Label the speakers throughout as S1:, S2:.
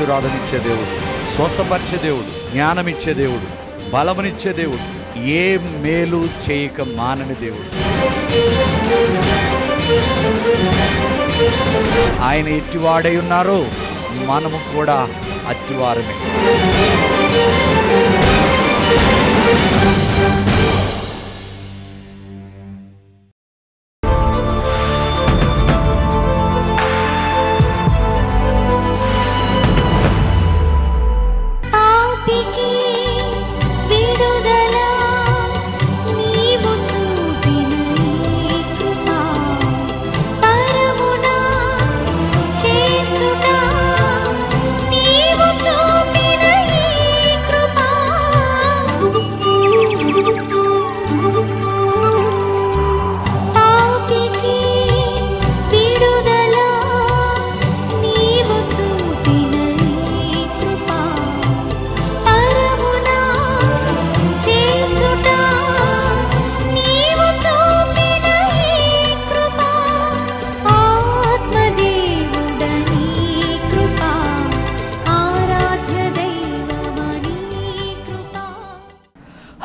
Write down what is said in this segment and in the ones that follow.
S1: ఆశీర్వాదమిచ్చే దేవుడు స్వస్థపరిచే దేవుడు జ్ఞానమిచ్చే దేవుడు బలమునిచ్చే దేవుడు ఏ మేలు చేయక మానని దేవుడు. ఆయన ఎట్టివాడై ఉన్నారో మనము కూడా అట్టివారమే.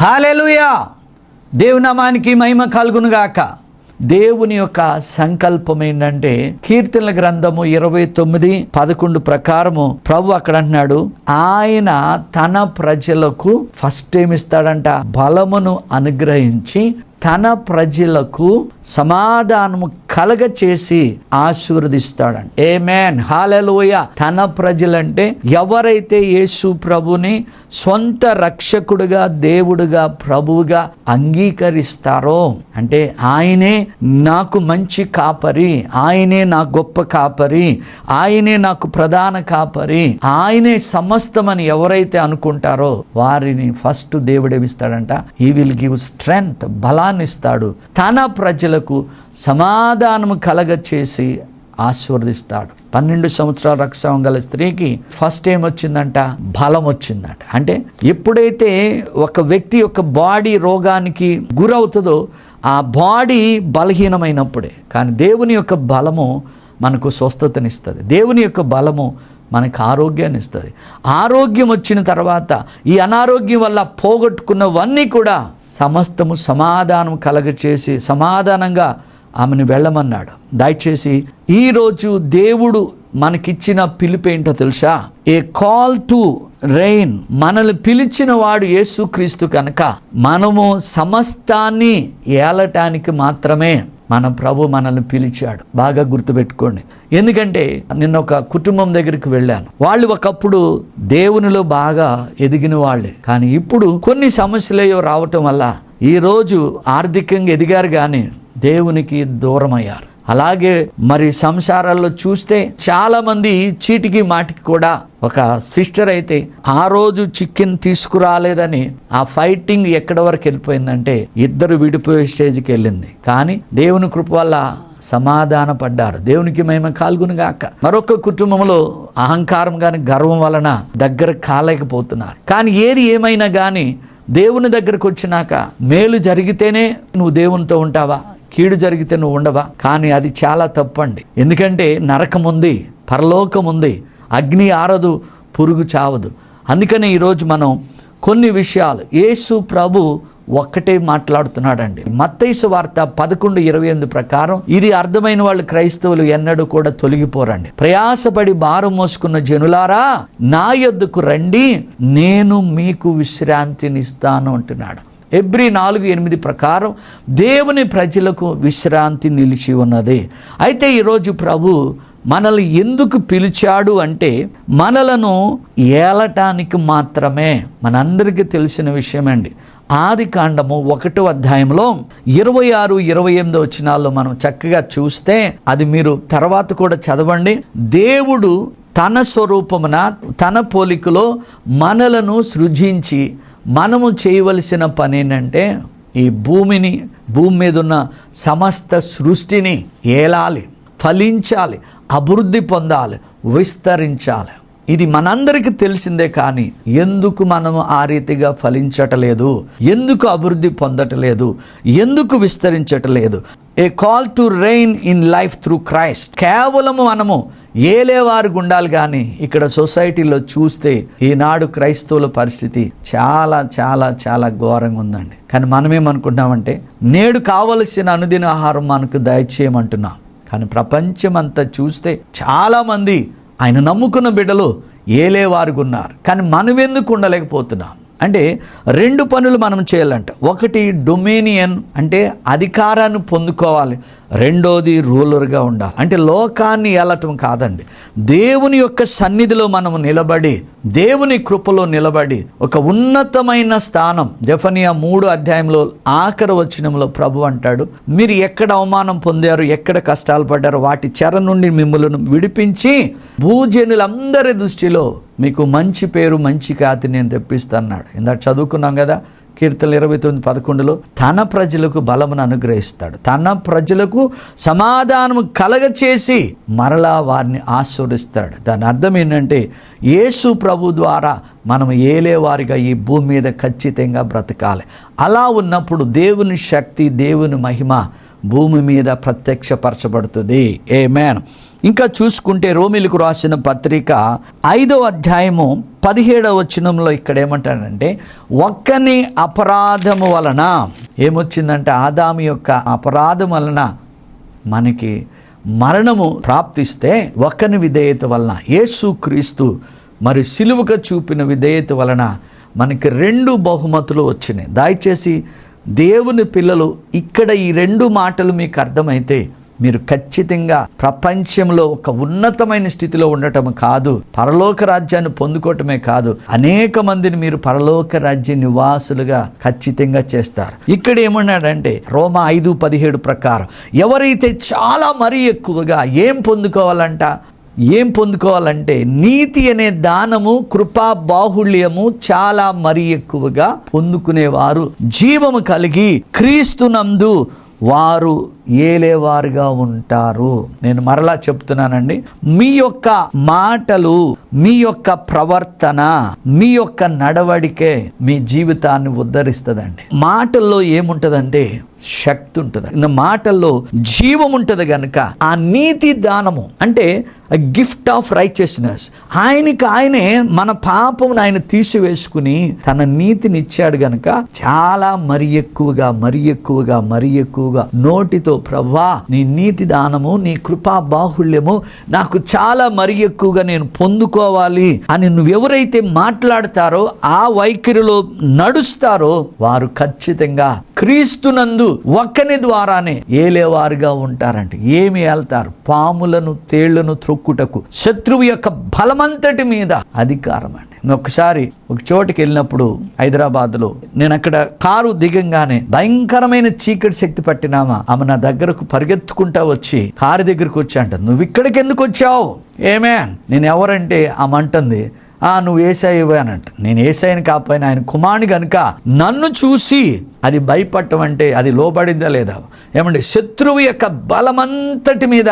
S2: హాలెలుయా! దేవునామానికి మహిమ కలుగునుగాక. దేవుని యొక్క సంకల్పం ఏంటంటే కీర్తనల గ్రంథము ఇరవై తొమ్మిది పదకొండు ప్రకారము ప్రభు అక్కడ అంటున్నాడు ఆయన తన ప్రజలకు ఫస్ట్ ఏమిస్తాడంట బలమును అనుగ్రహించి తన ప్రజలకు సమాధానము కలగ చేసి ఆశీర్వదిస్తాడంట ఏ మ్యాన్ హాలలోయ తన ప్రజలంటే ఎవరైతే యేసు ప్రభుని సొంత రక్షకుడుగా దేవుడుగా ప్రభువుగా అంగీకరిస్తారో అంటే ఆయనే నాకు మంచి కాపరి ఆయనే నా గొప్ప కాపరి ఆయనే నాకు ప్రధాన కాపరి ఆయనే సమస్తమని ఎవరైతే అనుకుంటారో వారిని ఫస్ట్ దేవుడేమిస్తాడంట ఈ విల్ గివ్ స్ట్రెంగ్త్ బలాన్నిస్తాడు. తన ప్రజలకు సమాధానము కలగ చేసి ఆశీర్వదిస్తాడు. పన్నెండు సంవత్సరాల రక్షం గల స్త్రీకి ఫస్ట్ ఏం వచ్చిందంట? బలం వచ్చిందంట. అంటే ఎప్పుడైతే ఒక వ్యక్తి యొక్క బాడీ రోగానికి గురవుతుందో ఆ బాడీ బలహీనమైనప్పుడే. కానీ దేవుని యొక్క బలము మనకు స్వస్థతనిస్తుంది. దేవుని యొక్క బలము మనకు ఆరోగ్యాన్ని ఇస్తుంది. ఆరోగ్యం వచ్చిన తర్వాత ఈ అనారోగ్యం వల్ల పోగొట్టుకున్నవన్నీ కూడా సమస్తము సమాధానం కలగచేసి సమాధానంగా ఆమెను వెళ్ళమన్నాడు. దయచేసి ఈరోజు దేవుడు మనకిచ్చిన పిలుపేంటో తెలుసా? ఏ కాల్ టు రెయిన్ మనల్ని పిలిచిన వాడు యేసుక్రీస్తు కనుక మనము సమస్తాన్ని ఏలటానికి మాత్రమే మన ప్రభు మనల్ని పిలిచాడు. బాగా గుర్తుపెట్టుకోండి. ఎందుకంటే నిన్న ఒక కుటుంబం దగ్గరికి వెళ్ళాను. వాళ్ళు ఒకప్పుడు దేవునిలో బాగా ఎదిగిన వాళ్ళే. కానీ ఇప్పుడు కొన్ని సమస్యలేయో రావటం వల్ల ఈరోజు ఆర్థికంగా ఎదిగారు కానీ దేవునికి దూరం అయ్యారు అలాగే మరి సంసారాల్లో చూస్తే చాలా మంది చీటికి మాటికి కూడా ఒక సిస్టర్ అయితే ఆ రోజు చికెన్ తీసుకురాలేదని ఆ ఫైటింగ్ ఎక్కడి వరకు వెళ్ళిపోయిందంటే ఇద్దరు విడిపోయే స్టేజ్కి వెళ్ళింది. కానీ దేవుని కృప వల్ల సమాధాన పడ్డారు. దేవునికి మేము కాల్గునుగాక మరొక కుటుంబంలో అహంకారం కానీ గర్వం వలన దగ్గర కాలేకపోతున్నారు. కానీ ఏది ఏమైనా కానీ దేవుని దగ్గరకు వచ్చినాక మేలు జరిగితేనే నువ్వు దేవునితో ఉంటావా? కీడు జరిగితే నువ్వు ఉండవా? కానీ అది చాలా తప్పండి. ఎందుకంటే నరకం ఉంది పరలోకం ఉంది అగ్ని ఆరదు పురుగు చావదు. అందుకనే ఈరోజు మనం కొన్ని విషయాలు యేసు ప్రభు ఒక్కటే మాట్లాడుతున్నాడండి. మత్తైసు వార్త పదకొండు ఇరవై ఎనిమిది ప్రకారం ఇది అర్థమైన వాళ్ళు క్రైస్తవులు ఎన్నడూ కూడా తొలగిపోరండి. ప్రయాసపడి భారం మోసుకున్న జనులారా నా యొద్దకు రండి నేను మీకు విశ్రాంతినిస్తాను అంటున్నాడు. ఎబ్రి నాలుగు ఎనిమిది ప్రకారం దేవుని ప్రజలకు విశ్రాంతి నిలిచి ఉన్నది. అయితే ఈరోజు ప్రభు మనల్ని ఎందుకు పిలిచాడు అంటే మనలను ఏలటానికి మాత్రమే. మనందరికీ తెలిసిన విషయమండి. ఆది కాండము ఒకటో అధ్యాయంలో ఇరవై ఆరు ఇరవై ఎనిమిది వచ్చినాల్లో మనం చక్కగా చూస్తే అది మీరు తర్వాత కూడా చదవండి. దేవుడు తన స్వరూపమున తన పోలికలో మనలను సృజించి మనము చేయవలసిన పని ఏంటంటే ఈ భూమిని భూమి మీద ఉన్న సమస్త సృష్టిని ఏలాలి ఫలించాలి అభివృద్ధి పొందాలి విస్తరించాలి. ఇది మనందరికీ తెలిసిందే కానీ ఎందుకు మనము ఆ రీతిగా ఫలించటలేదు? ఎందుకు అభివృద్ధి పొందటలేదు? ఎందుకు విస్తరించటలేదు? A call to reign in life through Christ కేవలము మనము ఏలేవారు ఉండాలి కానీ ఇక్కడ సొసైటీలో చూస్తే ఈనాడు క్రైస్తవుల పరిస్థితి చాలా చాలా చాలా ఘోరంగా ఉందండి. కానీ మనమేమనుకుంటున్నామంటే నేడు కావలసిన అనుదిన ఆహారం మనకు దయచేయమంటున్నాం. కానీ ప్రపంచం అంతా చూస్తే చాలామంది ఆయన నమ్ముకున్న బిడ్డలు ఏలేవారుగా ఉన్నారు కానీ మనమెందుకు ఉండలేకపోతున్నాం? అంటే రెండు పనులు మనం చేయాలంట. ఒకటి డొమినియన్ అంటే అధికారాన్ని పొందుకోవాలి. రెండోది రూలర్గా ఉండాలి. అంటే లోకాన్ని ఏలటం కాదండి. దేవుని యొక్క సన్నిధిలో మనము నిలబడి దేవుని కృపలో నిలబడి ఒక ఉన్నతమైన స్థానం. జఫనియా మూడు అధ్యాయంలో ఆఖరి వచనంలో ప్రభు అంటాడు మీరు ఎక్కడ అవమానం పొందారు ఎక్కడ కష్టాలు పడ్డారు వాటి చెర నుండి మిమ్మల్ని విడిపించి భూజనులందరి దృష్టిలో మీకు మంచి పేరు మంచి ఖ్యాతి నేను తెప్పిస్తాన్నాడు ఇందాక చదువుకున్నాం కదా కీర్తన ఇరవై తొమ్మిది పదకొండులో తన ప్రజలకు బలమును అనుగ్రహిస్తాడు. తన ప్రజలకు సమాధానము కలగచేసి మరలా వారిని ఆశీర్వదిస్తాడు. దాని అర్థం ఏంటంటే యేసు ప్రభు ద్వారా మనం ఏలేవారిగా ఈ భూమి మీద ఖచ్చితంగా బ్రతకాలి. అలా ఉన్నప్పుడు దేవుని శక్తి దేవుని మహిమ భూమి మీద ప్రత్యక్షపరచబడుతుంది. ఏ మ్యాన్ ఇంకా చూసుకుంటే రోమిలకు రాసిన పత్రిక ఐదో అధ్యాయము పదిహేడవ వచనంలో ఇక్కడ ఏమంటాడంటే ఒక్కని అపరాధము వలన ఏమొచ్చిందంటే ఆదాము యొక్క అపరాధం వలన మనకి మరణము ప్రాప్తిస్తే ఒక్కని విధేయత వలన యేసు క్రీస్తు మరి సిలువగా చూపిన విధేయత వలన మనకి రెండు బహుమతులు వచ్చినాయి. దయచేసి దేవుని పిల్లలు ఇక్కడ ఈ రెండు మాటలు మీకు అర్థమైతే మీరు ఖచ్చితంగా ప్రపంచంలో ఒక ఉన్నతమైన స్థితిలో ఉండటం కాదు పరలోక రాజ్యాన్ని పొందుకోవటమే కాదు అనేక మందిని మీరు పరలోక రాజ్య నివాసులుగా ఖచ్చితంగా చేస్తారు. ఇక్కడ ఏమన్నాడంటే రోమా ఐదు పదిహేడు ప్రకారం ఎవరైతే చాలా మరీ ఎక్కువగా ఏం పొందుకోవాలంట? ఏం పొందుకోవాలంటే నీతి అనే దానము కృపా బాహుళ్యము చాలా మరి ఎక్కువగా పొందుకునేవారు. జీవము కలిగి క్రీస్తునందు వారు ఏలేవారుగా ఉంటారు. నేను మరలా చెప్తున్నానండి. మీ యొక్క మాటలు మీ యొక్క ప్రవర్తన మీ యొక్క నడవడికే మీ జీవితాన్ని ఉద్ధరిస్తుందండి. మాటల్లో ఏముంటదంటే శక్తి ఉంటుంది. మాటల్లో జీవం ఉంటుంది కనుక ఆ నీతి దానము అంటే గిఫ్ట్ ఆఫ్ రైచియస్నెస్ ఆయనకి ఆయనే మన పాపమును ఆయన తీసివేసుకుని తన నీతిని ఇచ్చాడు గనక చాలా మరి ఎక్కువగా మరి ఎక్కువగా మరి ఎక్కువగా నోటితో ప్రభా నీ నీతి దానము నీ కృపా బాహుళ్యము నాకు చాలా మరి ఎక్కువగా నేను పొందుకోవాలి అని నువ్వెవరైతే మాట్లాడతారో ఆ వైఖరిలో నడుస్తారో వారు ఖచ్చితంగా క్రీస్తునందు ఒక్కని ద్వారానే ఏలేవారుగా ఉంటారంట. ఏమి వెళ్తారు పాములను తేళ్ళను త్రొక్కుటకు. శత్రువు యొక్క బలమంతటి మీద అధికారం అండి ఒకసారి ఒక చోటుకి వెళ్ళినప్పుడు హైదరాబాద్లో నేను అక్కడ కారు దిగంగానే భయంకరమైన చీకటి శక్తి పట్టినామా? ఆమె నా దగ్గరకు పరిగెత్తుకుంటా వచ్చి కారు దగ్గరకు వచ్చి అంట. నువ్వు ఇక్కడికి ఎందుకు వచ్చావు? ఏమే నేను ఎవరంటే? ఆమె అంటుంది. ఆ నువ్వు ఏసాయివే అనంట నేను ఏసాయిని కాకపోయినా ఆయన కుమారుని కనుక నన్ను చూసి అది భయపడటం అంటే అది లోబడిందా లేదా? ఏమంటే శత్రువు యొక్క బలమంతటి మీద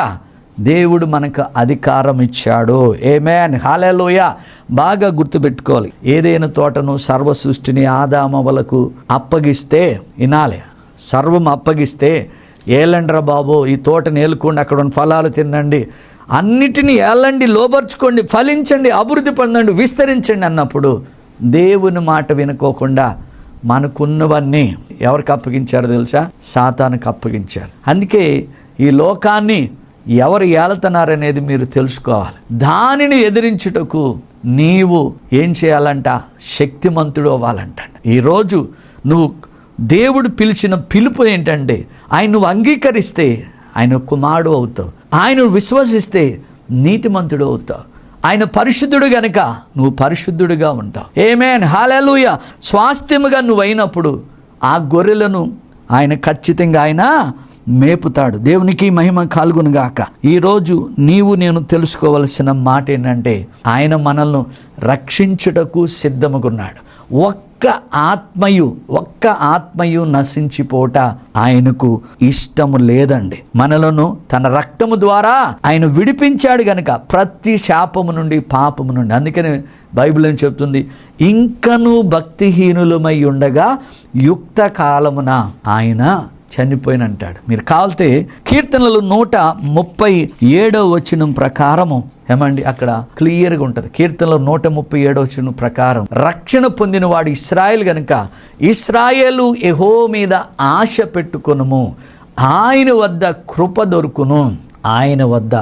S2: దేవుడు మనకు అధికారం ఇచ్చాడు. ఏమేన్ హాలేలోయ బాగా గుర్తుపెట్టుకోవాలి. ఏదైనా తోటను సర్వ సృష్టిని ఆదామవలకు అప్పగిస్తే వినాలి. సర్వం అప్పగిస్తే ఏలండ్రా బాబు ఈ తోటని ఏలుకోండి అక్కడ ఉన్న ఫలాలు తినండి. అన్నిటినీ ఏలండి లోబర్చుకోండి ఫలించండి అభివృద్ధి పొందండి విస్తరించండి అన్నప్పుడు దేవుని మాట వినుకోకుండా మనకున్నవన్నీ ఎవరికి అప్పగించారో తెలుసా? సాతానికి అప్పగించారు. అందుకే ఈ లోకాన్ని ఎవరు ఏలుతున్నారనేది మీరు తెలుసుకోవాలి. దానిని ఎదిరించుటకు నీవు ఏం చేయాలంట? శక్తిమంతుడు అవ్వాలంట ఈరోజు నువ్వు దేవుడు పిలిచిన పిలుపు ఏంటంటే ఆయన నువ్వు అంగీకరిస్తే ఆయన కుమారుడు అవుతావు. ఆయన విశ్వసిస్తే నీతిమంతుడు అవుతావు. ఆయన పరిశుద్ధుడు గనుక నువ్వు పరిశుద్ధుడుగా ఉంటావు. ఏమేన్ హాలూయ స్వాస్థ్యముగా నువ్వు అయినప్పుడు ఆ గొర్రెలను ఆయన ఖచ్చితంగా ఆయన మేపుతాడు. దేవునికి మహిమ కలుగునుగాక ఈరోజు నీవు నేను తెలుసుకోవలసిన మాట ఏంటంటే ఆయన మనల్ని రక్షించుటకు సిద్ధముగున్నాడు. ఒక్క ఒక్క ఆత్మయు ఒక్క ఆత్మయు నశించిపోట ఆయనకు ఇష్టము లేదండి. మనలను తన రక్తము ద్వారా ఆయన విడిపించాడు గనుక ప్రతి శాపము నుండి పాపము నుండి. అందుకని బైబిల్ ఏం చెప్తుంది? ఇంకనూ భక్తిహీనులమై ఉండగా యుక్త కాలమున ఆయన చనిపోయిన అంటాడు మీరు కాల్తే కీర్తనలు నూట ముప్పై ఏడో వచనం ప్రకారము ఏమండి అక్కడ క్లియర్గా ఉంటుంది. కీర్తనలో నూట ముప్పై ఏడో వచనం ప్రకారం రక్షణ పొందిన వాడు ఇస్రాయేల్ గనుక ఇస్రాయేలు ఎహో మీద ఆశ పెట్టుకునము. ఆయన వద్ద కృప దొరుకును. ఆయన వద్ద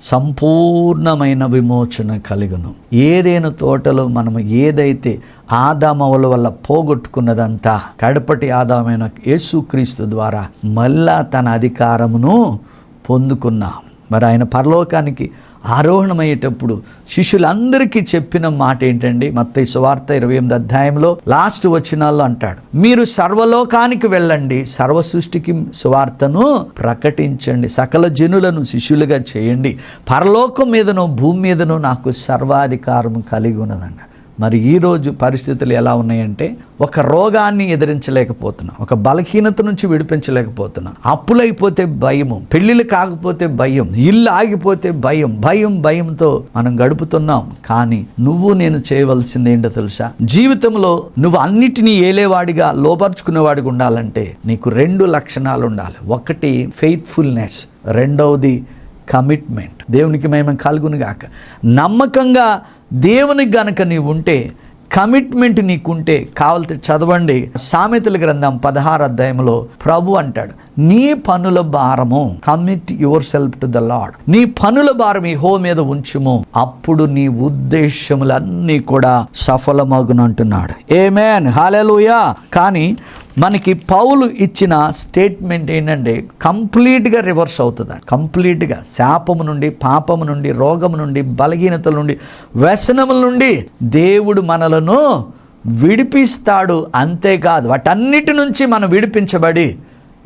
S2: సంపూర్ణమైన విమోచన కలుగును. ఏదైనా తోటలో మనం ఏదైతే ఆదామవుల వల్ల పోగొట్టుకున్నదంతా కడపటి ఆదామైన యేసుక్రీస్తు ద్వారా మళ్ళా తన అధికారమును పొందుకున్నాం. మరి ఆయన పరలోకానికి ఆరోహణమయ్యేటప్పుడు శిష్యులందరికీ చెప్పిన మాట ఏంటండి? మత్తయి సువార్త ఇరవై ఎనిమిది అధ్యాయంలో లాస్ట్ వచనాల్లో అంటాడు. మీరు సర్వలోకానికి వెళ్ళండి సర్వ సృష్టికి సువార్తను ప్రకటించండి సకల జనులను శిష్యులుగా చేయండి. పరలోకం మీదను భూమి మీదను నాకు సర్వాధికారం కలిగి ఉన్నదండి మరి ఈరోజు పరిస్థితులు ఎలా ఉన్నాయంటే ఒక రోగాన్ని ఎదిరించలేకపోతున్నాం ఒక బలహీనత నుంచి విడిపించలేకపోతున్నాం. అప్పులైపోతే భయము పెళ్ళిళ్ళు కాకపోతే భయం ఇల్లు ఆగిపోతే భయం భయం భయంతో మనం గడుపుతున్నాం. కానీ నువ్వు నేను చేయవలసింది ఏంటో తెలుసా? జీవితంలో నువ్వు అన్నిటినీ ఏలేవాడిగా లోపరుచుకునేవాడిగా ఉండాలంటే నీకు రెండు లక్షణాలు ఉండాలి. ఒకటి ఫెయిత్ఫుల్నెస్ రెండవది కమిట్మెంట్. దేవునికి మేము కలుగునుగాక నమ్మకంగా దేవునికి గనక నీవు ఉంటే కమిట్మెంట్ నీకుంటే కావాలితే చదవండి. సామెతల గ్రంథం పదహారు అధ్యాయంలో ప్రభు అంటాడు నీ పనుల భారము commit yourself to the Lord నీ పనుల భారం ఈ హో మీద ఉంచుము. అప్పుడు నీ ఉద్దేశములన్నీ కూడా సఫలమగునంటున్నాడు. ఏమేన్ హాలెలుయా కానీ మనకి పౌలు ఇచ్చిన స్టేట్మెంట్ ఏంటంటే కంప్లీట్గా రివర్స్ అవుతుంది. కంప్లీట్గా శాపము నుండి పాపము నుండి రోగము నుండి బలహీనతల నుండి వ్యసనముల నుండి దేవుడు మనలను విడిపిస్తాడు. అంతేకాదు వాటన్నిటి నుంచి మనం విడిపించబడి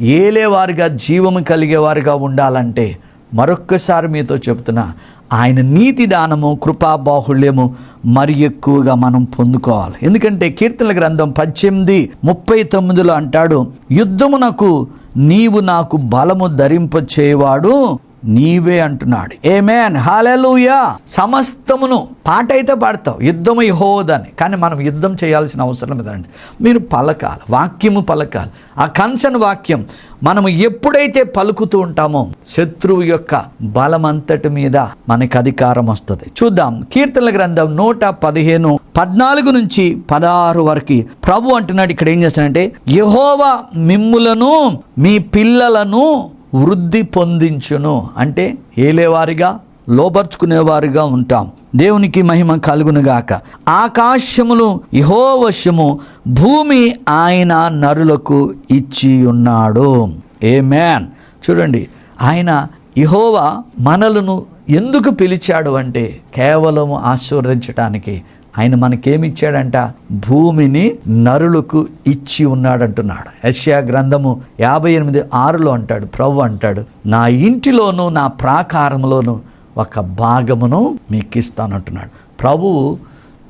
S2: ఏలేవారుగా జీవము కలిగేవారుగా ఉండాలంటే మరొక్కసారి మీతో చెప్తున్నా ఆయన నీతి దానము కృపా బాహుళ్యము మరి ఎక్కువగా మనం పొందుకోవాలి. ఎందుకంటే కీర్తనల గ్రంథం పద్దెనిమిది ముప్పై తొమ్మిదిలో అంటాడు యుద్ధమునకు నీవు నాకు బలము ధరింప చేయవాడు నీవే అంటున్నాడు. ఏమేన్ హాలెలూయా సమస్తమును పాట అయితే పాడతావు. యుద్ధము యెహోవాదని. కానీ మనం యుద్ధం చేయాల్సిన అవసరం లేదండి. మీరు పలకాలి. వాక్యము పలకాలి. ఆ కన్సన్ వాక్యం మనము ఎప్పుడైతే పలుకుతూ ఉంటామో శత్రువు యొక్క బలమంతటి మీద మనకి అధికారం వస్తుంది. చూద్దాం. కీర్తనల గ్రంథం నూట పదిహేను పద్నాలుగు నుంచి పదహారు వరకు ప్రభు అంటున్నాడు. ఇక్కడ ఏం చేస్తానంటే యహోవా మిమ్ములను మీ పిల్లలను వృద్ధి పొందించును. అంటే ఏలేవారిగా లోపరుచుకునేవారిగా ఉంటాం. దేవునికి మహిమ కలుగునుగాక ఆకాశములు ఇహోవశము భూమి ఆయన నరులకు ఇచ్చి ఉన్నాడు. ఏ మ్యాన్ చూడండి ఆయన ఇహోవా మనలను ఎందుకు పిలిచాడు అంటే కేవలం ఆశీర్వదించడానికి ఆయన మనకేమిచ్చాడంట? భూమిని నరులకు ఇచ్చి ఉన్నాడంటున్నాడు. యష్యా గ్రంథము యాభై ఎనిమిది ఆరులో అంటాడు ప్రభు అంటాడు నా ఇంటిలోను నా ప్రాకారంలోను ఒక భాగమును మీకు ఇస్తానంటున్నాడు ప్రభువు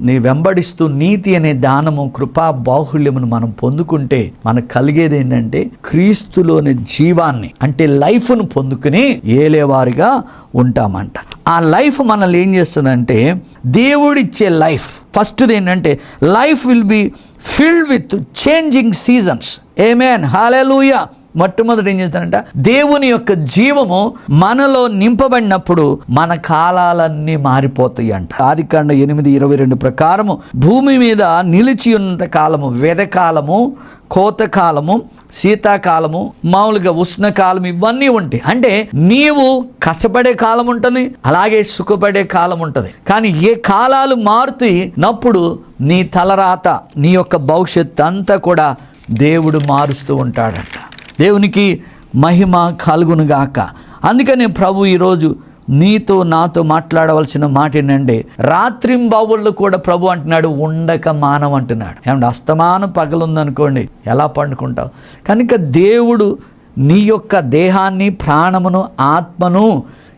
S2: నీ వెంబడిస్తూ నీతి అనే దానము కృపా బాహుళ్యమును మనం పొందుకుంటే మనకు కలిగేది ఏంటంటే క్రీస్తులోని జీవాన్ని అంటే లైఫ్ను పొందుకుని ఏలేవారిగా ఉంటామంట. ఆ లైఫ్ మనల్ని ఏం చేస్తుందంటే దేవుడిచ్చే లైఫ్. ఫస్ట్ది ఏంటంటే life will be filled with changing seasons. Amen hallelujah మొట్టమొదటి ఏం చేస్తానంట దేవుని యొక్క జీవము మనలో నింపబడినప్పుడు మన కాలాలన్నీ మారిపోతాయి అంట. ఆదికాండ ఎనిమిది ఇరవై రెండు ప్రకారము భూమి మీద నిలిచి ఉన్నంత కాలము వెదకాలము కోతకాలము శీతాకాలము మామూలుగా ఉష్ణకాలం ఇవన్నీ ఉంటాయి. అంటే నీవు కష్టపడే కాలం ఉంటుంది అలాగే సుఖపడే కాలం ఉంటుంది. కానీ ఏ కాలాలు మారుతున్నప్పుడు నీ తలరాత నీ యొక్క భవిష్యత్తు అంతా కూడా దేవుడు మారుస్తూ ఉంటాడంట. దేవునికి మహిమ కలుగునుగాక అందుకని ప్రభు ఈరోజు నీతో నాతో మాట్లాడవలసిన మాట ఏంటంటే రాత్రింబావుళ్ళు కూడా ప్రభు అంటున్నాడు ఉండక మానం అంటున్నాడు. ఏమంటే అస్తమానం పగలుందనుకోండి ఎలా పండుకుంటావు? కనుక దేవుడు నీ యొక్క దేహాన్ని ప్రాణమును ఆత్మను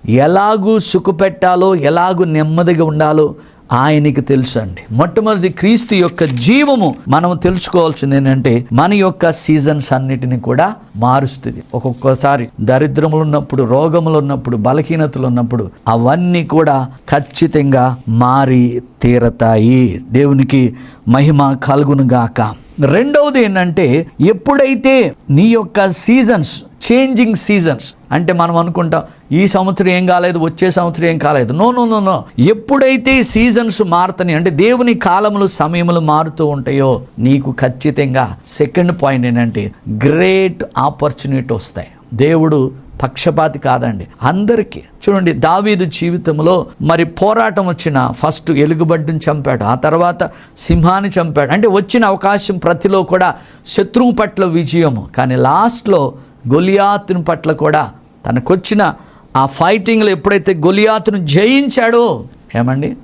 S2: ఎలాగూ సుఖపెట్టాలో ఎలాగూ నెమ్మదిగా ఉండాలో ఆయనకి తెలుసు అండి మొట్టమొదటి క్రీస్తు యొక్క జీవము మనం తెలుసుకోవాల్సింది ఏంటంటే మన యొక్క సీజన్స్ అన్నిటిని కూడా మారుస్తుంది. ఒక్కొక్కసారి దరిద్రములు ఉన్నప్పుడు రోగములు ఉన్నప్పుడు బలహీనతలు ఉన్నప్పుడు అవన్నీ కూడా ఖచ్చితంగా మారి తీరతాయి. దేవునికి మహిమ కలుగును గాక రెండవది ఏంటంటే ఎప్పుడైతే నీ యొక్క సీజన్స్ చేంజింగ్ సీజన్స్ అంటే మనం అనుకుంటాం ఈ సంవత్సరం ఏం కాలేదు వచ్చే సంవత్సరం ఏం కాలేదు. నో నో నో నో ఎప్పుడైతే సీజన్స్ మారుతాయి అంటే దేవుని కాలములు సమయములు మారుతూ ఉంటాయో నీకు ఖచ్చితంగా సెకండ్ పాయింట్ ఏంటంటే గ్రేట్ ఆపర్చునిటీ వస్తాయి. దేవుడు పక్షపాతి కాదండి. అందరికీ. చూడండి దావీదు జీవితంలో మరి పోరాటం వచ్చిన ఫస్ట్ ఎలుగుబడ్డిని చంపాడు ఆ తర్వాత సింహాన్ని చంపాడు. అంటే వచ్చిన అవకాశం ప్రతిలో కూడా శత్రువు పట్ల విజయము. కానీ లాస్ట్లో గొలియాతుని పట్ల కూడా తనకొచ్చిన ఆ ఫైటింగ్లో ఎప్పుడైతే గొలియాతును జయించాడో ఏమండి?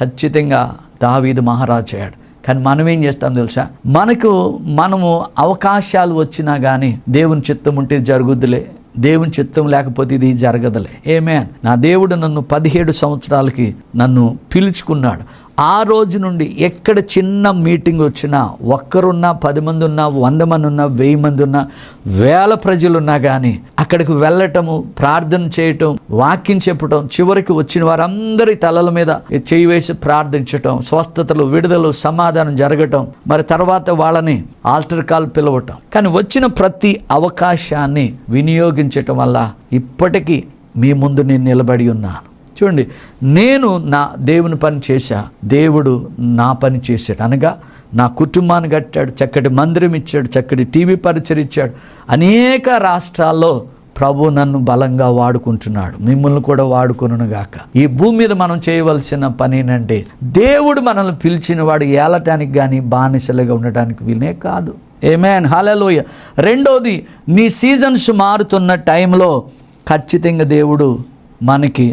S2: ఖచ్చితంగా దావీదు మహారాజు అయ్యాడు కానీ మనం ఏం చేస్తాం తెలుసా? మనకు మనము అవకాశాలు వచ్చినా కానీ దేవుని చిత్తం ఉంటే జరుగుద్దులే. దేవుని చిత్తం లేకపోతే ఇది జరగదులే. ఏమే నా దేవుడు నన్ను పదిహేడు సంవత్సరాలకి నన్ను పిలుచుకున్నాడు. ఆ రోజు నుండి ఎక్కడ చిన్న మీటింగ్ వచ్చినా ఒక్కరున్నా పది మంది ఉన్నా వంద మంది ఉన్నా వెయ్యి మంది ఉన్నా వేల ప్రజలు ఉన్నా కానీ అక్కడికి వెళ్ళటము ప్రార్థన చేయటం వాక్యం చెప్పటం చివరికి వచ్చిన వారందరి తలల మీద చేయి వేసి ప్రార్థించటం స్వస్థతలు విడుదలు సమాధానం జరగటం మరి తర్వాత వాళ్ళని ఆల్టర్ కాల్ పిలవటం. కానీ వచ్చిన ప్రతి అవకాశాన్ని వినియోగించటం వల్ల ఇప్పటికీ మీ ముందు నేను నిలబడి ఉన్నాను చూడండి నేను నా దేవుని పని చేశా దేవుడు నా పని చేశాడు. అనగా నా కుటుంబాన్ని కట్టాడు చక్కటి మందిరం ఇచ్చాడు చక్కటి టీవీ పరిచయం ఇచ్చాడు. అనేక రాష్ట్రాల్లో ప్రభు నన్ను బలంగా వాడుకుంటున్నాడు మిమ్మల్ని కూడా వాడుకొనుగాక గాక. ఈ భూమి మీద మనం చేయవలసిన పని ఏంటంటే దేవుడు మనల్ని పిలిచిన వాడు ఏలటానికి కానీ బానిసలుగా ఉండటానికి వీలే కాదు. ఏమేన్ హలలోయ రెండోది నీ సీజన్స్ మారుతున్న టైంలో ఖచ్చితంగా దేవుడు మనకి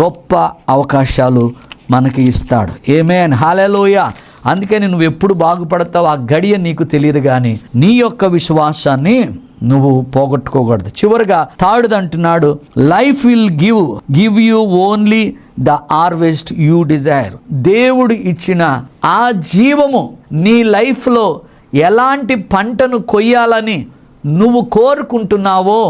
S2: గొప్ప అవకాశాలు మనకి ఇస్తాడు. ఏమేన్ హాలలోయ అందుకని నువ్వు ఎప్పుడు బాగుపడతావు ఆ గడియ నీకు తెలియదు కానీ నీ యొక్క విశ్వాసాన్ని నువ్వు పోగొట్టుకోకూడదు. చివరిగా థర్డ్ అంటున్నాడు life will give give you only the harvest you desire దేవుడు ఇచ్చిన ఆ జీవము నీ లైఫ్లో ఎలాంటి పంటను కొయ్యాలని నువ్వు కోరుకుంటున్నావో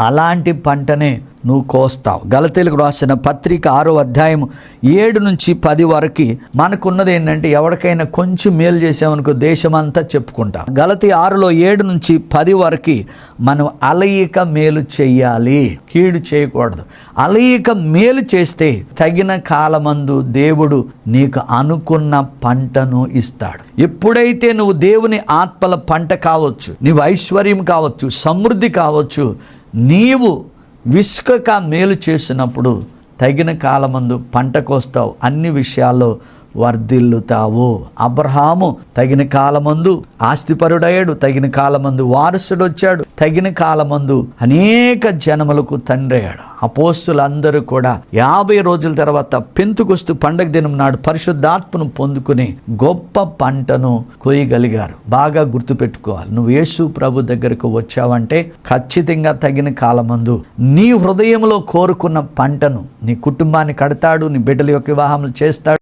S2: అలాంటి పంటనే నువ్వు కోస్తావు గలతీలకు రాసిన పత్రిక ఆరో అధ్యాయం ఏడు నుంచి పది వరకు మనకున్నది ఏంటంటే ఎవరికైనా కొంచెం మేలు చేసామనుకో దేశమంతా చెప్పుకుంటాం. గలతి ఆరులో ఏడు నుంచి పది వరకు మనం అలయిక మేలు చెయ్యాలి కీడు చేయకూడదు. అలయిక మేలు చేస్తే తగిన కాలమందు దేవుడు నీకు అనుకున్న పంటను ఇస్తాడు. ఎప్పుడైతే నువ్వు దేవుని ఆత్మల పంట కావచ్చు నీవు ఐశ్వర్యం కావచ్చు సమృద్ధి కావచ్చు నీవు విసుకక మేలు చేసినప్పుడు తగిన కాలమందు పంట కోస్తావు. అన్ని విషయాల్లో వర్ధిల్లుతావు. అబ్రహాము తగిన కాలమందు ఆస్తిపరుడయ్యాడు తగిన కాలమందు వారసుడు వచ్చాడు తగిన కాలమందు అనేక జనములకు తండ్రి అయ్యాడు అపోస్తులందరూ కూడా యాభై రోజుల తర్వాత పెంతుకొస్తూ పండగ దినం నాడు పరిశుద్ధాత్మను పొందుకుని గొప్ప పంటను కోయగలిగారు బాగా గుర్తుపెట్టుకోవాలి. నువ్వు యేసు ప్రభు దగ్గరకు వచ్చావంటే ఖచ్చితంగా తగిన కాలమందు నీ హృదయంలో కోరుకున్న పంటను నీ కుటుంబాన్ని కడతాడు నీ బిడ్డల యొక్క వివాహములు చేస్తాడు.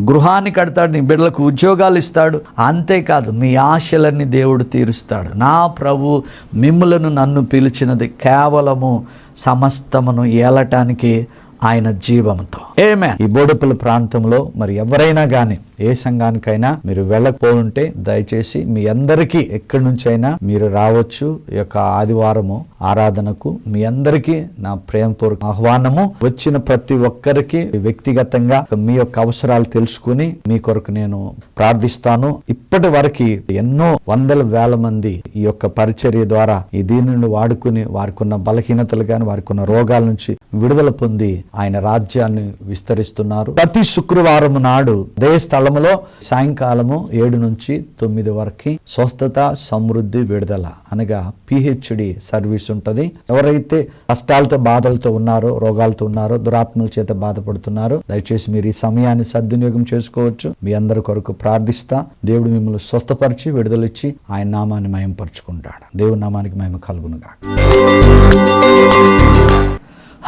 S2: గృహాన్ని కడతాడు నీ బిడ్డలకు ఉద్యోగాలు ఇస్తాడు. అంతేకాదు మీ ఆశలన్నీ దేవుడు తీరుస్తాడు. నా ప్రభు మిమ్ములను నన్ను పిలిచినది కేవలము సమస్తమును ఏలటానికి ఆయన జీవంతో ఏమే ఈ బోడుపుల ప్రాంతంలో మరి ఎవరైనా కానీ ఏ సంఘానికైనా మీరు వెళ్ళకపోతుంటే దయచేసి మీ అందరికీ ఎక్కడి నుంచైనా మీరు రావచ్చు. ఈ యొక్క ఆదివారము ఆరాధనకు మీ అందరికీ నా ప్రేమపూర్వక ఆహ్వానము. వచ్చిన ప్రతి ఒక్కరికి వ్యక్తిగతంగా మీ యొక్క అవసరాలు తెలుసుకుని మీ కొరకు నేను ప్రార్థిస్తాను. ఇప్పటి వరకు ఎన్నో వందల వేల మంది ఈ యొక్క పరిచర్య ద్వారా ఈ దీనిని వాడుకుని వారికి ఉన్న బలహీనతలు కానీ వారికి ఉన్న రోగాల నుంచి విడుదల పొంది ఆయన రాజ్యాన్ని విస్తరిస్తున్నారు. ప్రతి శుక్రవారం నాడు అదే స్థలములో సాయంకాలము ఏడు నుంచి తొమ్మిది వరకు స్వస్థత సమృద్ధి విడుదల అనగా పిహెచ్డి సర్వీస్ ఉంటుంది. ఎవరైతే కష్టాలతో బాధలతో ఉన్నారో రోగాలతో ఉన్నారో దురాత్మల చేత బాధపడుతున్నారో దయచేసి మీరు ఈ సమయాన్ని సద్వినియోగం చేసుకోవచ్చు. మీ అందరి కొరకు ప్రార్థిస్తా. దేవుడు మిమ్మల్ని స్వస్థపరిచి విడుదలిచ్చి ఆయన నామాన్ని మయంపరుచుకుంటాడు దేవుడి నామానికి మహిమ కలుగునుగా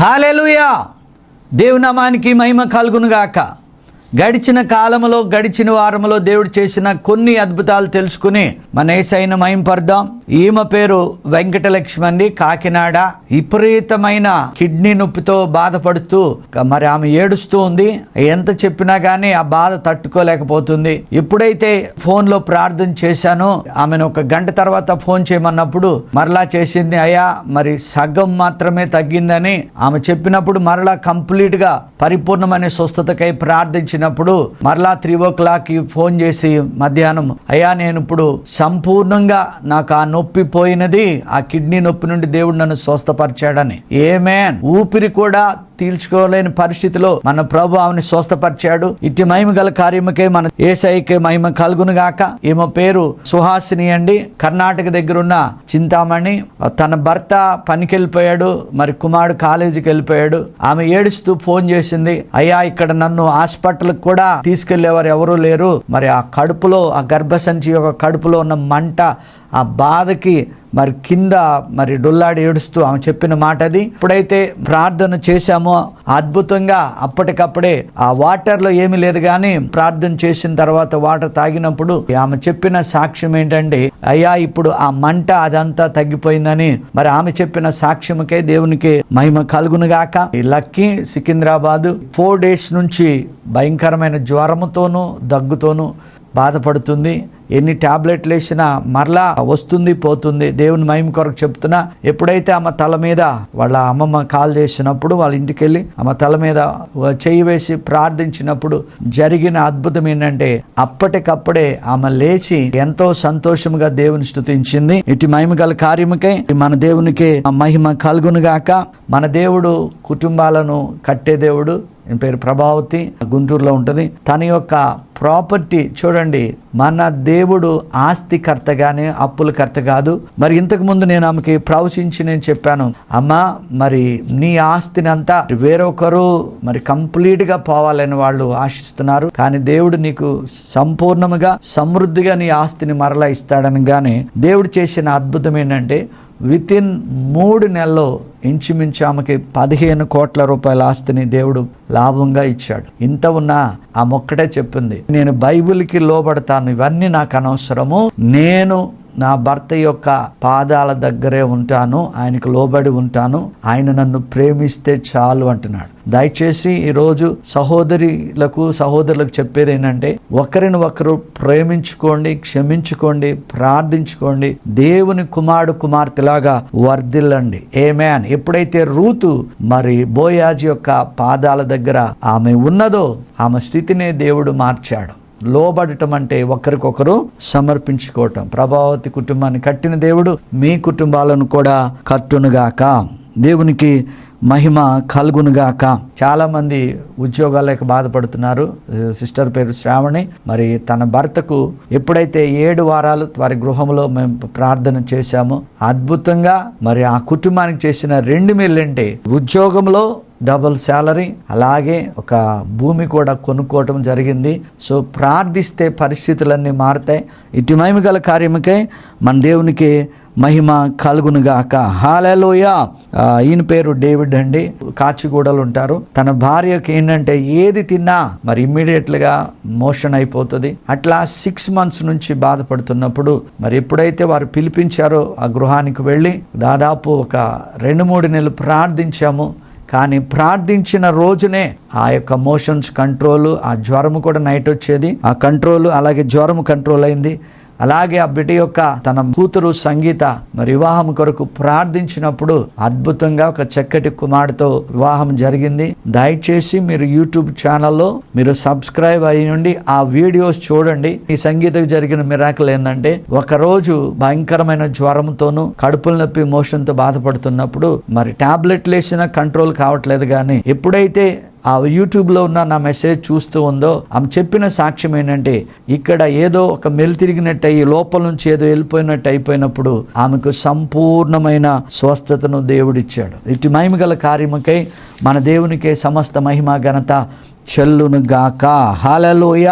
S2: హాలెలుయా దేవునామానికి మహిమ కలుగునుగాక. గడిచిన కాలంలో గడిచిన వారంలో దేవుడు చేసిన కొన్ని అద్భుతాలు తెలుసుకుని మన ఏసైన మయంపర్దాం ఈమె పేరు వెంకటలక్ష్మి అండి. కాకినాడ విపరీతమైన కిడ్నీ నొప్పితో బాధపడుతూ మరి ఆమె ఏడుస్తూ ఉంది. ఎంత చెప్పినా గానీ ఆ బాధ తట్టుకోలేకపోతుంది. ఎప్పుడైతే ఫోన్లో ప్రార్థన చేశానో ఆమెను ఒక గంట తర్వాత ఫోన్ చేయమన్నప్పుడు మరలా చేసింది అయ్యా మరి సగం మాత్రమే తగ్గిందని. ఆమె చెప్పినప్పుడు మరలా కంప్లీట్గా పరిపూర్ణమైన స్వస్థతకై ప్రార్థించిన వచ్చినప్పుడు మరలా త్రీ ఓ క్లాక్ ఫోన్ చేసి మధ్యాహ్నం అయ్యా నేను ఇప్పుడు సంపూర్ణంగా నాకు ఆ నొప్పి పోయినది ఆ కిడ్నీ నొప్పి నుండి దేవుడు నన్ను స్వస్థపరిచాడని. ఏమేన్ ఊపిరి కూడా తీర్చుకోలేని పరిస్థితిలో మన ప్రభు ఆమెను స్వస్థపరిచాడు. ఇట్టి మహిమ గల కార్యముకే మన ఏసైకే మహిమ కలుగును గాక. ఈమె పేరు సుహాసిని అండి. కర్ణాటక దగ్గర ఉన్న చింతామణి. తన భర్త పనికి వెళ్ళిపోయాడు మరి కుమారుడు కాలేజీకి వెళ్ళిపోయాడు. ఆమె ఏడుస్తూ ఫోన్ చేసింది. అయ్యా ఇక్కడ నన్ను హాస్పిటల్కి కూడా తీసుకెళ్ళేవారు ఎవరూ లేరు. మరి ఆ కడుపులో ఆ గర్భసంచి యొక్క కడుపులో ఉన్న మంట ఆ బాధకి మరి కింద మరి డొల్లాడి ఏడుస్తూ ఆమె చెప్పిన మాట అది ఇప్పుడైతే ప్రార్థన చేశామో అద్భుతంగా అప్పటికప్పుడే ఆ వాటర్లో ఏమీ లేదు కానీ ప్రార్థన చేసిన తర్వాత వాటర్ తాగినప్పుడు ఆమె చెప్పిన సాక్ష్యం ఏంటంటే అయ్యా ఇప్పుడు ఆ మంట అదంతా తగ్గిపోయిందని. మరి ఆమె చెప్పిన సాక్ష్యముకే దేవునికి మహిమ కలుగునుగాక ఈ లక్కీ సికింద్రాబాద్ ఫోర్ డేస్ నుంచి భయంకరమైన జ్వరముతోనూ దగ్గుతోనూ బాధపడుతుంది. ఎన్ని టాబ్లెట్లు వేసినా మరలా వస్తుంది పోతుంది. దేవుని మహిమ కొరకు చెప్తున్నా ఎప్పుడైతే ఆమె తల మీద వాళ్ళ అమ్మమ్మ కాల్ చేసినప్పుడు వాళ్ళ ఇంటికి వెళ్ళి ఆమె తల మీద చేయి వేసి ప్రార్థించినప్పుడు జరిగిన అద్భుతం ఏంటంటే అప్పటికప్పుడే ఆమె లేచి ఎంతో సంతోషముగా దేవుని స్థుతించింది ఇటు మహిమ గల కార్యముకై మన దేవునికి ఆ మహిమ కలుగునుగాక. మన దేవుడు కుటుంబాలను కట్టే దేవుడు. పేరు? ప్రభావతి గుంటూరులో ఉంటుంది. తన యొక్క ప్రాపర్టీ చూడండి మన దేవుడు ఆస్తికర్త కానీ అప్పులకర్త కాదు. మరి ఇంతకు ముందు నేను ఆమెకి ప్రవచించి నేను చెప్పాను అమ్మా మరి నీ ఆస్తిని అంతా వేరొకరు మరి కంప్లీట్గా పోవాలని వాళ్ళు ఆశిస్తున్నారు. కానీ దేవుడు నీకు సంపూర్ణముగా సమృద్ధిగా నీ ఆస్తిని మరలా ఇస్తాడని కానీ దేవుడు చేసిన అద్భుతం ఏంటంటే విత్ ఇన్ మూడు నెలల్లో ఇంచుమించు ఆమెకి పదిహేను కోట్ల రూపాయల ఆస్తిని దేవుడు లాభంగా ఇచ్చాడు. ఇంత ఉన్నా ఆ మొక్కటే చెప్పింది నేను బైబిల్కి లోబడతాను ఇవన్నీ నాకు అనవసరము. నేను నా భర్త యొక్క పాదాల దగ్గరే ఉంటాను ఆయనకు లోబడి ఉంటాను ఆయన నన్ను ప్రేమిస్తే చాలు అంటున్నాడు. దయచేసి ఈరోజు సహోదరులకు సహోదరులకు చెప్పేది ఏంటంటే ఒకరిని ఒకరు ప్రేమించుకోండి క్షమించుకోండి ప్రార్థించుకోండి దేవుని కుమారుడు కుమార్తెలాగా వర్ధిల్లండి. ఏ మ్యాన్ ఎప్పుడైతే రూతు మరి బోయాజ్ యొక్క పాదాల దగ్గర ఆమె ఉన్నదో ఆమె స్థితినే దేవుడు మార్చాడు. లోబడటం అంటే ఒకరికొకరు సమర్పించుకోవటం. ప్రభావతి కుటుంబాన్ని కట్టిన దేవుడు మీ కుటుంబాలను కూడా కట్టునుగాక. దేవునికి మహిమ కలుగునుగాక. చాలామంది ఉద్యోగాలకు బాధపడుతున్నారు. సిస్టర్ పేరు శ్రావణి. మరి తన భర్తకు ఎప్పుడైతే ఏడు వారాలు వారి గృహంలో మేము ప్రార్థన చేశామో అద్భుతంగా మరి ఆ కుటుంబానికి చేసిన రెండు మేళ్ళంటే? ఉద్యోగంలో డబుల్ శాలరీ అలాగే ఒక భూమి కూడా కొనుక్కోవటం జరిగింది. సో ప్రార్థిస్తే పరిస్థితులన్నీ మారుతాయి. ఇటు మహిమ గల కార్యముకే మన దేవునికి మహిమ కలుగునుగాక హాలలోయ ఈయన పేరు డేవిడ్ అండి. కాచిగూడలు ఉంటారు. తన భార్యకి ఏంటంటే ఏది తిన్నా మరి ఇమ్మీడియట్లుగా మోషన్ అయిపోతుంది. అట్లా సిక్స్ మంత్స్ నుంచి బాధపడుతున్నప్పుడు మరి ఎప్పుడైతే వారు పిలిపించారో ఆ గృహానికి వెళ్ళి దాదాపు ఒక రెండు మూడు నెలలు ప్రార్థించాము. కానీ ప్రార్థించిన రోజునే ఆ యొక్క మోషన్స్ కంట్రోల్ ఆ జ్వరము కూడా నైట్ వచ్చేది. ఆ కంట్రోల్ అలాగే జ్వరం కంట్రోల్ అయింది. అలాగే ఆ బిడ్డ యొక్క తన కూతురు సంగీత మరి వివాహం కొరకు ప్రార్థించినప్పుడు అద్భుతంగా ఒక చక్కటి కుమారుడితో వివాహం జరిగింది. దయచేసి మీరు యూట్యూబ్ ఛానల్లో మీరు సబ్స్క్రైబ్ అయ్యి ఆ వీడియోస్ చూడండి. ఈ సంగీతకు జరిగిన మిరాకల్ ఏంటంటే ఒక రోజు భయంకరమైన జ్వరంతోనూ కడుపుల నొప్పి మోషన్తో బాధపడుతున్నప్పుడు మరి టాబ్లెట్లు వేసినా కంట్రోల్ కావట్లేదు కానీ ఎప్పుడైతే ఆ యూట్యూబ్లో ఉన్న నా మెసేజ్ చూస్తూ ఉందో ఆమె చెప్పిన సాక్ష్యం ఏంటంటే ఇక్కడ ఏదో ఒక మెలు తిరిగినట్టు అయ్యి లోపల నుంచి ఏదో వెళ్ళిపోయినట్టు అయిపోయినప్పుడు ఆమెకు సంపూర్ణమైన స్వస్థతను దేవుడిచ్చాడు. ఇటు మహిమగల కార్యముకై మన దేవునికే సమస్త మహిమ ఘనత చెల్లును గాక హాలలోయ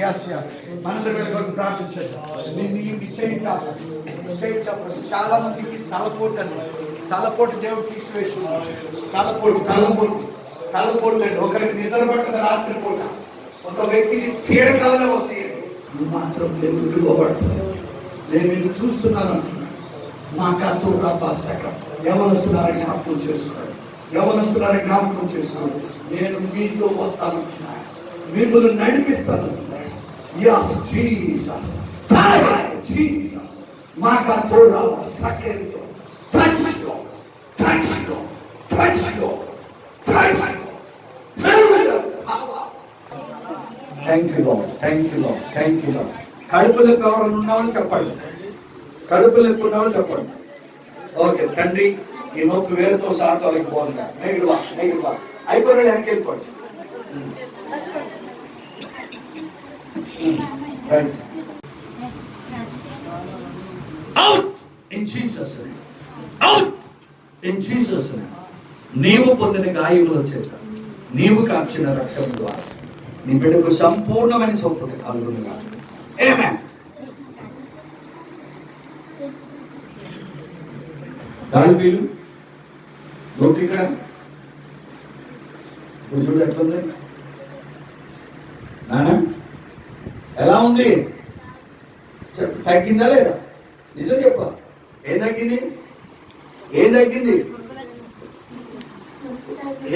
S1: Yes, yes, మనందరం వీళ్ళ కొరకు ప్రార్థించేద్దాం. నిశ్చయించాలి నీ- చాలా. మందికి తలపోటు అండి. తలపోటు దేవుడు తీసివేస్తున్నాడు తలపోటు తలపోటు. తలపోటు అండి ఒకరికి నిద్ర పడుతుంది రాత్రి పూట ఒక వ్యక్తికి పీడకాలనే వస్తాయండి నువ్వు మాత్రం దేవుడు విలువబడుతుంది నేను నిన్ను చూస్తున్నాను అంటున్నాను మా కత్తు రాసక సకం. యవనస్తున్నారు జ్ఞాపకం చేసుకోండి. యవనస్తున్నారు జ్ఞాపకం చేసుకోండి. నేను మీతో వస్తానంటున్నాను మిమ్మల్ని Yes, Jesus. Fire, Jesus. Makatora Jesus మా కత్తు రబ్బా సకంతో touch go touch go touch go touch go thank you Lord thank you Lord thank you Lord కడుపు నొప్పి ఎవరైనా ఉన్నవాళ్ళు చెప్పండి. కడుపు నొప్పి ఉన్నవాళ్ళు చెప్పండి. ఓకే తండ్రి ఈ నొప్పి వేరుతో సాతో వాళ్ళకి పోతుందా నెగిడ్ వా నెగిడ్ వా అయిపోయిన వెనక్కి వెళ్ళిపోండి. Hmm. Right out in Jesus out in Jesus నీవు పొందిన గాయముల చేత నీవు కాచిన రక్షణ ద్వారా నీ బిడ్డకు సంపూర్ణమైన స్వస్థత కలుగునుగా. Amen. గాలి నోటి ఇక్కడ. ఇప్పుడు చూడు ఎట్లుంది? నానా? ఉంది. చెప్పు తగ్గిందా లేదా? నిజం చెప్ప. ఏం తగ్గింది? ఏం తగ్గింది?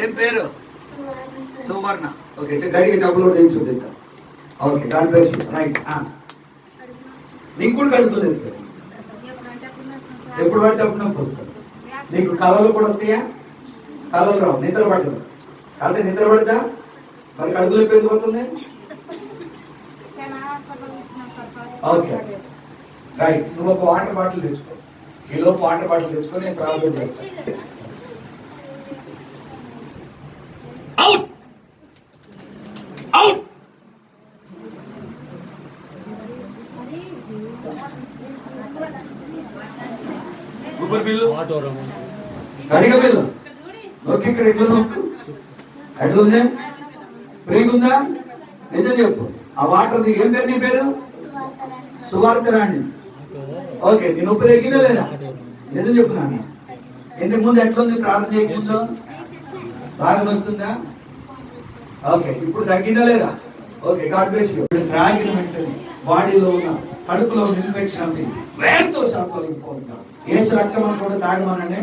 S1: ఏం పేరు? సువర్ణ. ఓకే గడికి చెప్పలు కూడా ఏం okay God bless you right నీకు కూడా కడుపులేదు ఎప్పుడు పడితే అప్పుడు నొప్పి నీకు కళలు కూడా వస్తాయా? కళలు రావు నిద్ర పట్టదు. కాకపోతే నిద్ర పడదా? మరి కడుపులో ఎందుకు వస్తుంది? ఓకే రైట్ నువ్వు ఒక వాటర్ బాటిల్ తెచ్చుకో. ఈ లోపు వాటర్ బాటిల్ తెచ్చుకో నేను ప్రాబ్లం చేస్తాను. అవుట్ అవుట్ కడిగ పిల్ల నొక్కి ఇక్కడ ఎట్లా నొక్కు. ఎట్లుంది? ప్రీగుందా నిజం చెప్పు. ఆ వాటర్ ఏం పేరు నీ పేరు? సువార్త రాండి ఓకే నేను నొప్పి లేదా? నిజం చెప్తున్నాను ఎందుకు ముందు ఎట్లా ఉంది ప్రార్థన చేయకుండా బాగా వస్తుందా ఓకే ఇప్పుడు తగ్గిందా లేదా? ఓకే గాడ్ బ్లెస్ యు త్రాగిన వెంటనే బాడీలో ఉన్న కడుపులో ఉన్న ఇన్ఫెక్షన్ అంది వేరుతో సాత్వలించుకుంటాం ఏసు రక్తం అని కూడా తాగమనండి.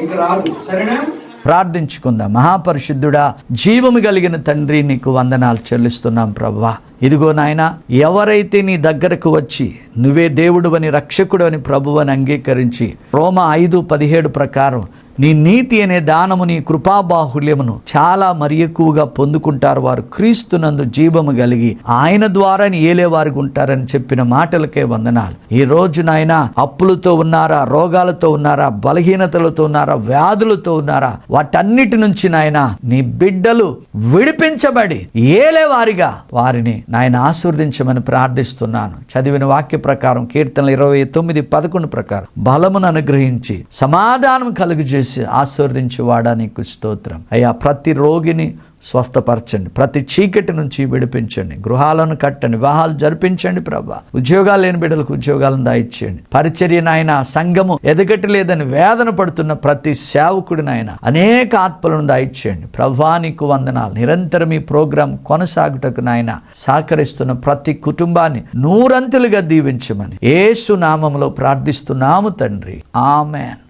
S1: ఇంకా రాదు. సరేనా?
S2: ప్రార్థించుకుందాం. మహాపరిశుద్ధుడా జీవము కలిగిన తండ్రి నీకు వందనాలు చెల్లిస్తున్నాం ప్రభా ఇదిగో నాయన ఎవరైతే నీ దగ్గరకు వచ్చి నువ్వే దేవుడు అని రక్షకుడు అని ప్రభు అని అంగీకరించి రోమ ఐదు పదిహేడు ప్రకారం నీ నీతి అనే దానము నీ కృపాబాహుల్యమును చాలా మరి ఎక్కువగా పొందుకుంటారు. వారు క్రీస్తునందు జీవము కలిగి ఆయన ద్వారా ఏలే ఉంటారని చెప్పిన మాటలకే వందనాలు. ఈ రోజు నాయన అప్పులతో ఉన్నారా రోగాలతో ఉన్నారా బలహీనతలతో ఉన్నారా వ్యాధులతో ఉన్నారా వాటన్నిటి నుంచి నాయన నీ బిడ్డలు విడిపించబడి ఏలే వారిగా వారిని నాయన ఆశీర్వదించమని ప్రార్థిస్తున్నాను. చదివిన వాక్య ప్రకారం కీర్తనలు ఇరవై తొమ్మిది పదకొండు ప్రకారం బలమును అనుగ్రహించి సమాధానం కలుగు చేసి ఆశీర్వదించేవాడా నీకు స్తోత్రం. అయ్యా ప్రతి రోగిని స్వస్థపరచండి ప్రతి చీకటి నుంచి విడిపించండి గృహాలను కట్టండి వివాహాలు జరిపించండి ప్రభా. ఉద్యోగాలు లేని బిడ్డలకు ఉద్యోగాలను దాయిచ్చేయండి. పరిచర్య నాయన సంఘము ఎదగటి లేదని వేదన పడుతున్న ప్రతి సేవకుడి నాయన అనేక ఆత్మలను దాయిచ్చేయండి. ప్రభా నీకు వందనాలు. నిరంతరం ఈ ప్రోగ్రాం కొనసాగుటకు నాయన సహకరిస్తున్న ప్రతి కుటుంబాన్ని నూరంతులుగా దీవించమని ఏసు నామంలో ప్రార్థిస్తున్నాము తండ్రి. ఆమెన్.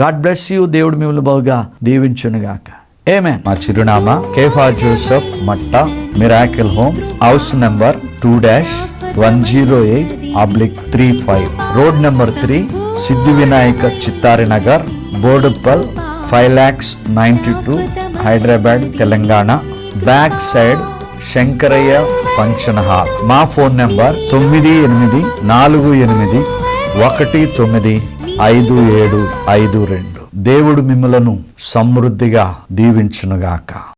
S2: గాడ్ బ్లెస్ యూ దేవుడు మిమ్మల్ని బహుగా దీవించునుగాక. ఏమేన్ మా చిరునామా Kepha Joseph Matta miracle home house number two dash one zero eight oblique three five road number three Siddhi Vinayaka Chittari Nagar Boduppal five lakhs ninety two Hyderabad Telangana. Back side Shankaraiah function hall. మా phone number తొమ్మిది ఎనిమిది నాలుగు ఎనిమిది ఒకటి తొమ్మిది ఐదు ఏడు ఐదు రెండు. దేవుడు మిమ్మలను సమృద్ధిగా దీవించునుగాక.